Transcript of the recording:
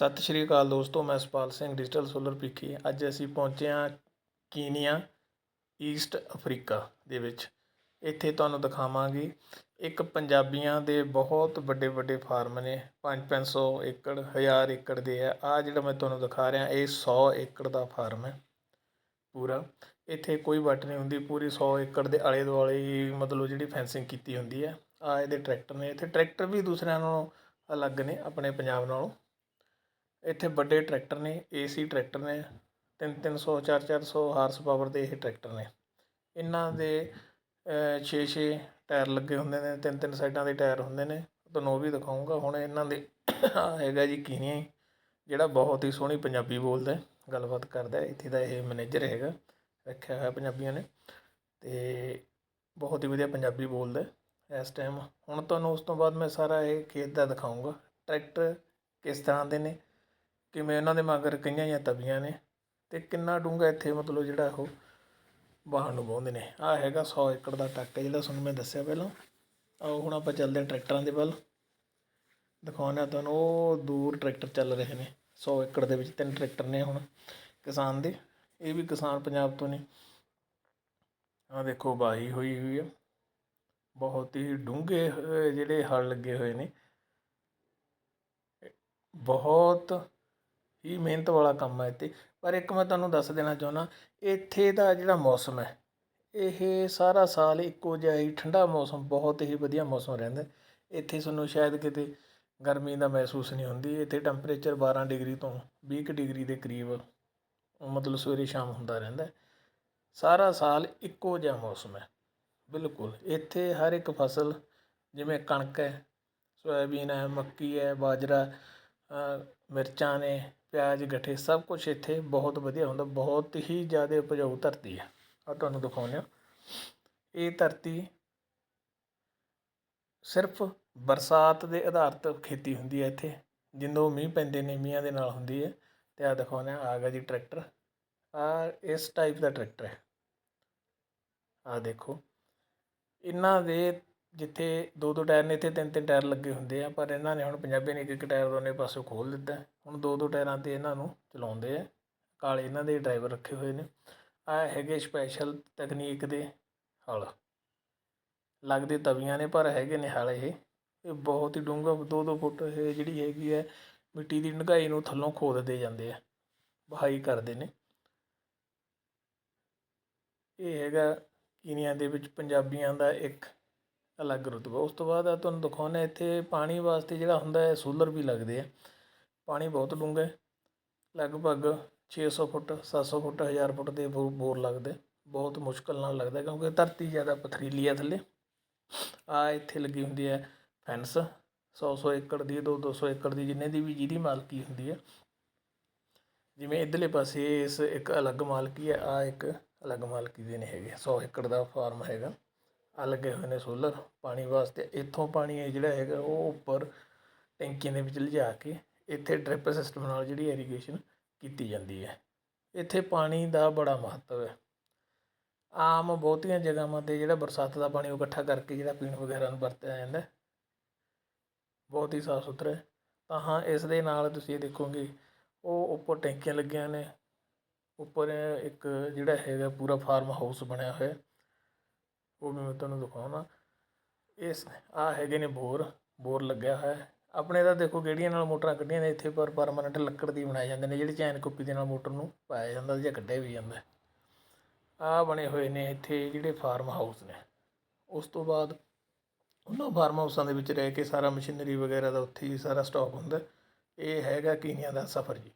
ਸਤਿ ਸ਼੍ਰੀ ਅਕਾਲ ਦੋਸਤੋ, ਮੈਂ ਸੁਪਾਲ ਸਿੰਘ, ਡਿਜੀਟਲ ਸੋਲਰ ਪੀਖੀ ਅੱਜ ਅਸੀਂ ਪਹੁੰਚੇ ਹਾਂ ਕੀਨੀਆ, ਈਸਟ ਅਫਰੀਕਾ ਦੇ ਵਿੱਚ। ਇੱਥੇ ਤੁਹਾਨੂੰ ਦਿਖਾਵਾਂਗੇ ਇੱਕ ਪੰਜਾਬੀਆਂ ਦੇ ਬਹੁਤ ਵੱਡੇ ਵੱਡੇ ਫਾਰਮ ਨੇ। 5-500 ਏਕੜ 1000 ਏਕੜ ਦੇ ਆ। ਆ ਜਿਹੜਾ ਮੈਂ ਤੁਹਾਨੂੰ ਦਿਖਾ ਰਿਹਾ, ਇਹ 100 ਏਕੜ ਦਾ ਫਾਰਮ ਹੈ ਪੂਰਾ। ਇੱਥੇ ਕੋਈ ਵੱਟ ਨਹੀਂ ਹੁੰਦੀ, ਪੂਰੀ 100 ਏਕੜ ਦੇ ਆਲੇ ਦੁਆਲੇ ਮਤਲਬ ਜਿਹੜੀ ਫੈਂਸਿੰਗ ਕੀਤੀ ਹੁੰਦੀ ਹੈ। ਆ ਇਹਦੇ ਟਰੈਕਟਰ ਨੇ। ਇੱਥੇ ਟਰੈਕਟਰ ਵੀ ਦੂਸਰਿਆਂ ਨਾਲੋਂ ਅਲੱਗ ਨੇ, ਆਪਣੇ ਪੰਜਾਬ ਨਾਲੋਂ। ਇੱਥੇ ਵੱਡੇ ਟਰੈਕਟਰ ਨੇ, ਏਸੀ ਟਰੈਕਟਰ ਨੇ 3-300 4-400 ਹਾਰਸ ਪਾਵਰ ਦੇ ਇਹ ਟਰੈਕਟਰ ਨੇ। ਇਹਨਾਂ ਦੇ 6-6 ਟਾਇਰ ਲੱਗੇ ਹੁੰਦੇ ਨੇ, ਤਿੰਨ ਤਿੰਨ ਸਾਈਡਾਂ ਦੇ ਟਾਇਰ ਹੁੰਦੇ ਨੇ। ਤੁਹਾਨੂੰ ਉਹ ਵੀ ਦਿਖਾਊਂਗਾ। ਹੁਣ ਇਹਨਾਂ ਦੇ ਹੈਗਾ ਜੀ ਕੀਨੀਆ ਜਿਹੜਾ ਬਹੁਤ ਹੀ ਸੋਹਣੀ ਪੰਜਾਬੀ ਬੋਲਦਾ ਗੱਲਬਾਤ ਕਰਦਾ ਇੱਥੇ ਦਾ ਇਹ ਮੈਨੇਜਰ ਹੈਗਾ, ਰੱਖਿਆ ਹੋਇਆ ਪੰਜਾਬੀਆਂ ਨੇ। ਤੇ ਬਹੁਤ ਹੀ ਵਧੀਆ ਪੰਜਾਬੀ ਬੋਲਦਾ ਇਸ ਟਾਈਮ ਹੁਣ ਤੁਹਾਨੂੰ ਉਸ ਤੋਂ ਬਾਅਦ ਮੈਂ ਸਾਰਾ ਇਹ ਖੇਤ ਦਾ ਦਿਖਾਊਂਗਾ। ਟਰੈਕਟਰ ਕਿਸ ਤਰ੍ਹਾਂ ਦੇ ਨੇ ਕਿਵੇਂ ਉਹਨਾਂ ਦੇ ਮਗਰ ਕਈਆਂ ਜਾਂ ਤਵੀਆਂ ਨੇ ਅਤੇ ਕਿੰਨਾ ਡੂੰਘਾ ਇੱਥੇ ਮਤਲਬ ਜਿਹੜਾ ਉਹ ਵਾਹਣ ਨੂੰ ਵਾਹੁੰਦੇ ਨੇ। ਆਹ ਹੈਗਾ 100 ਏਕੜ ਦਾ ਟੱਕ ਹੈ ਜਿਹੜਾ ਤੁਹਾਨੂੰ ਮੈਂ ਦੱਸਿਆ ਪਹਿਲਾਂ। ਆਓ ਹੁਣ ਆਪਾਂ ਚੱਲਦੇ ਹਾਂ ਟਰੈਕਟਰਾਂ ਦੇ ਵੱਲ। ਦਿਖਾਉਂਦਾ ਤੁਹਾਨੂੰ, ਉਹ ਦੂਰ ਟਰੈਕਟਰ ਚੱਲ ਰਹੇ ਨੇ। 100 ਏਕੜ ਦੇ ਵਿੱਚ ਤਿੰਨ ਟਰੈਕਟਰ ਨੇ ਹੁਣ ਕਿਸਾਨ ਦੇ। ਇਹ ਵੀ ਕਿਸਾਨ ਪੰਜਾਬ ਤੋਂ ਨੇ। ਆ ਦੇਖੋ ਬਾਹੀ ਹੋਈ ਹੋਈ ਹੈ ਬਹੁਤ ਹੀ ਡੂੰਘੇ ਜਿਹੜੇ ਹਲ ਲੱਗੇ ਹੋਏ ਨੇ। ਬਹੁਤ ਹੀ ਮਿਹਨਤ ਵਾਲਾ ਕੰਮ ਹੈ ਇੱਥੇ। ਪਰ ਇੱਕ ਮੈਂ ਤੁਹਾਨੂੰ ਦੱਸ ਦੇਣਾ ਚਾਹੁੰਦਾ, ਇੱਥੇ ਦਾ ਜਿਹੜਾ ਮੌਸਮ ਹੈ, ਇਹ ਸਾਰਾ ਸਾਲ ਇੱਕੋ ਜਿਹਾ ਹੀ ਠੰਡਾ ਮੌਸਮ, ਬਹੁਤ ਹੀ ਵਧੀਆ ਮੌਸਮ ਰਹਿੰਦਾ। ਇੱਥੇ ਤੁਹਾਨੂੰ ਸ਼ਾਇਦ ਕਿਤੇ ਗਰਮੀ ਦਾ ਮਹਿਸੂਸ ਨਹੀਂ ਹੁੰਦੀ। ਇੱਥੇ ਟੈਂਪਰੇਚਰ 12 ਡਿਗਰੀ ਤੋਂ 20 ਕੁ ਡਿਗਰੀ ਦੇ ਕਰੀਬ, ਮਤਲਬ ਸਵੇਰੇ ਸ਼ਾਮ ਹੁੰਦਾ ਰਹਿੰਦਾ। ਸਾਰਾ ਸਾਲ ਇੱਕੋ ਜਿਹਾ ਮੌਸਮ ਹੈ, ਬਿਲਕੁਲ। ਇੱਥੇ ਹਰ ਇੱਕ ਫਸਲ, ਜਿਵੇਂ ਕਣਕ ਹੈ, ਸੋਇਆਬੀਨ ਹੈ, ਮੱਕੀ ਹੈ, ਬਾਜਰਾ ਮਿਰਚਾਂ ਨੇ, ਪਿਆਜ਼, ਗੱਠੇ ਸਭ ਕੁਛ ਇੱਥੇ ਬਹੁਤ ਵਧੀਆ ਹੁੰਦਾ, ਬਹੁਤ ਹੀ ਜ਼ਿਆਦਾ ਉਪਜਾਊ ਧਰਤੀ ਹੈ ਆਹ ਤੁਹਾਨੂੰ ਦਿਖਾਉਂਦੇ ਹਾਂ। ਇਹ ਧਰਤੀ ਸਿਰਫ ਬਰਸਾਤ ਦੇ ਆਧਾਰਿਤ ਖੇਤੀ ਹੁੰਦੀ ਹੈ ਇੱਥੇ। ਜਦੋਂ ਮੀਂਹ ਪੈਂਦੇ ਨੇ, ਮੀਂਹਾਂ ਦੇ ਨਾਲ ਹੁੰਦੀ ਹੈ ਅਤੇ ਆਹ ਦਿਖਾਉਂਦੇ ਹਾਂ, ਆ ਗਿਆ ਜੀ ਟਰੈਕਟਰ। ਆ ਇਸ ਟਾਈਪ ਦਾ ਟਰੈਕਟਰ ਹੈ। ਆ ਦੇਖੋ। ਇਹਨਾਂ ਦੇ ਜਿੱਥੇ ਦੋ ਦੋ ਟਾਇਰ ਨੇ, ਇੱਥੇ ਤਿੰਨ ਤਿੰਨ ਟਾਇਰ ਲੱਗੇ ਹੁੰਦੇ ਆ, ਪਰ ਇਹਨਾਂ ਨੇ ਹੁਣ ਪੰਜਾਬੀਆਂ ਨੇ ਇੱਕ ਇੱਕ ਟਾਇਰ ਦੋਨੇ ਪਾਸੇ ਖੋਲ੍ਹ ਦਿੱਤਾ। ਹੁਣ ਦੋ ਦੋ ਟਾਇਰਾਂ ਤੇ ਇਹਨਾਂ ਨੂੰ ਚਲਾਉਂਦੇ ਆ। ਕਾਲੇ ਇਹਨਾਂ ਦੇ ਡਰਾਈਵਰ ਰੱਖੇ ਹੋਏ ਨੇ। ਆਹ ਹੈਗੇ ਸਪੈਸ਼ਲ ਤਕਨੀਕ ਦੇ ਹਲ। ਲੱਗਦੇ ਤਵੀਆਂ ਨੇ, ਪਰ ਹੈਗੇ ਨੇ ਹਲ ਇਹ। ਇਹ ਬਹੁਤ ਹੀ ਡੂੰਘਾ, ਦੋ ਦੋ ਫੁੱਟ ਇਹ ਜਿਹੜੀ ਹੈਗੀ ਹੈ, ਮਿੱਟੀ ਦੀ ਡੂੰਘਾਈ ਨੂੰ ਥੱਲੋਂ ਖੋਦਦੇ ਜਾਂਦੇ ਆ। ਬਹਾਈ ਕਰਦੇ ਨੇ। ਇਹ ਹੈਗਾ ਕੀਨੀਆ ਦੇ ਵਿੱਚ ਪੰਜਾਬੀਆਂ ਦਾ ਇੱਕ ਅਲੱਗ ਰੁਤਬਾ। ਉਸ ਤੋਂ ਬਾਅਦ ਆ ਤੁਹਾਨੂੰ ਦਿਖਾਉਂਦੇ ਇੱਥੇ ਪਾਣੀ ਵਾਸਤੇ ਜਿਹੜਾ ਹੁੰਦਾ ਹੈ ਸੂਲਰ ਵੀ ਲੱਗਦੇ ਆ। ਪਾਣੀ ਬਹੁਤ ਡੂੰਘਾ ਹੈ। ਲਗਭਗ 600 ਫੁੱਟ 700 ਫੁੱਟ 1000 ਫੁੱਟ ਦੇ ਬੋ- ਬੋਰ ਲੱਗਦੇ। ਬਹੁਤ ਮੁਸ਼ਕਲ ਨਾਲ ਲੱਗਦਾ ਕਿਉਂਕਿ ਧਰਤੀ ਜ਼ਿਆਦਾ ਪਥਰੀਲੀ ਆ ਥੱਲੇ। ਆ ਇੱਥੇ ਲੱਗੀ ਹੁੰਦੀ ਹੈ ਫੈਂਸ 100 100 ਏਕੜ ਦੀ 2 200 ਏਕੜ ਦੀ ਜਿੰਨੇ ਦੀ ਵੀ ਜਿਹਦੀ ਮਾਲਕੀ ਹੁੰਦੀ ਹੈ। ਜਿਵੇਂ ਇਧਰਲੇ ਪਾਸੇ ਇਸ ਇੱਕ ਅਲੱਗ ਮਾਲਕੀ ਹੈ, ਆ ਇੱਕ ਅਲੱਗ ਮਾਲਕੀ ਦੇ ਨੇ ਹੈਗੇ। 100 ਏਕੜ ਦਾ ਫਾਰਮ ਹੈਗਾ। ਆ ਲੱਗੇ ਹੋਏ ਨੇ ਸੋਲਰ ਪਾਣੀ ਵਾਸਤੇ। ਇੱਥੋਂ ਪਾਣੀ ਹੈ ਜਿਹੜਾ ਹੈਗਾ ਉਹ ਉੱਪਰ ਟੈਂਕੀਆਂ ਦੇ ਵਿੱਚ ਲਿਜਾ ਕੇ ਇੱਥੇ ਡ੍ਰਿਪ ਸਿਸਟਮ ਨਾਲ ਜਿਹੜੀ ਇਰੀਗੇਸ਼ਨ ਕੀਤੀ ਜਾਂਦੀ ਹੈ। ਇੱਥੇ ਪਾਣੀ ਦਾ ਬੜਾ ਮਹੱਤਵ ਹੈ। ਆਮ ਬਹੁਤੀਆਂ ਜਗ੍ਹਾਵਾਂ ਤੇ ਜਿਹੜਾ ਬਰਸਾਤ ਦਾ ਪਾਣੀ ਉਹ ਇਕੱਠਾ ਕਰਕੇ ਜਿਹੜਾ ਪੀਣ ਵਗੈਰਾ ਨੂੰ ਵਰਤਿਆ ਜਾਂਦਾ ਬਹੁਤ ਹੀ ਸਾਫ਼ ਸੁਥਰਾ ਹੈ। ਤਾਂ ਹਾਂ, ਇਸ ਦੇ ਨਾਲ ਤੁਸੀਂ ਇਹ ਦੇਖੋਗੇ, ਉਹ ਉੱਪਰ ਟੈਂਕੀਆਂ ਲੱਗੀਆਂ ਨੇ। ਉੱਪਰ ਇੱਕ ਜਿਹੜਾ ਹੈਗਾ ਪੂਰਾ ਫਾਰਮ ਹਾਊਸ ਬਣਿਆ ਹੋਇਆ। ਉਹ ਵੀ ਮੈਂ ਤੁਹਾਨੂੰ ਦਿਖਾਉਣਾ ਇਸ ਆ ਹੈਗੇ ਨੇ ਬੋਰ ਬੋਰ ਲੱਗਿਆ ਹੋਇਆ ਹੈ। ਆਪਣੇ ਤਾਂ ਦੇਖੋ ਕਿਹੜੀਆਂ ਨਾਲ ਮੋਟਰਾਂ ਕੱਢੀਆਂ ਨੇ ਇੱਥੇ ਪਰ ਪਰਮਾਨੈਂਟ ਲੱਕੜ ਦੀ ਬਣਾਏ ਜਾਂਦੇ ਨੇ, ਜਿਹੜੀ ਚੈਨ ਕੁੱਪੀ ਦੇ ਨਾਲ ਮੋਟਰ ਨੂੰ ਪਾਇਆ ਜਾਂਦਾ ਜਾਂ ਕੱਢਿਆ ਵੀ ਜਾਂਦਾ ਆ ਬਣੇ ਹੋਏ ਨੇ ਇੱਥੇ ਜਿਹੜੇ ਫਾਰਮ ਹਾਊਸ ਨੇ। ਉਸ ਤੋਂ ਬਾਅਦ ਉਹਨਾਂ ਫਾਰਮ ਹਾਊਸਾਂ ਦੇ ਵਿੱਚ ਰਹਿ ਕੇ ਸਾਰਾ ਮਸ਼ੀਨਰੀ ਵਗੈਰਾ ਦਾ ਉੱਥੇ ਹੀ ਸਾਰਾ ਸਟਾਕ ਹੁੰਦਾ ਇਹ ਹੈਗਾ ਕੀਨੀਆ ਦਾ ਸਫ਼ਰ ਜੀ।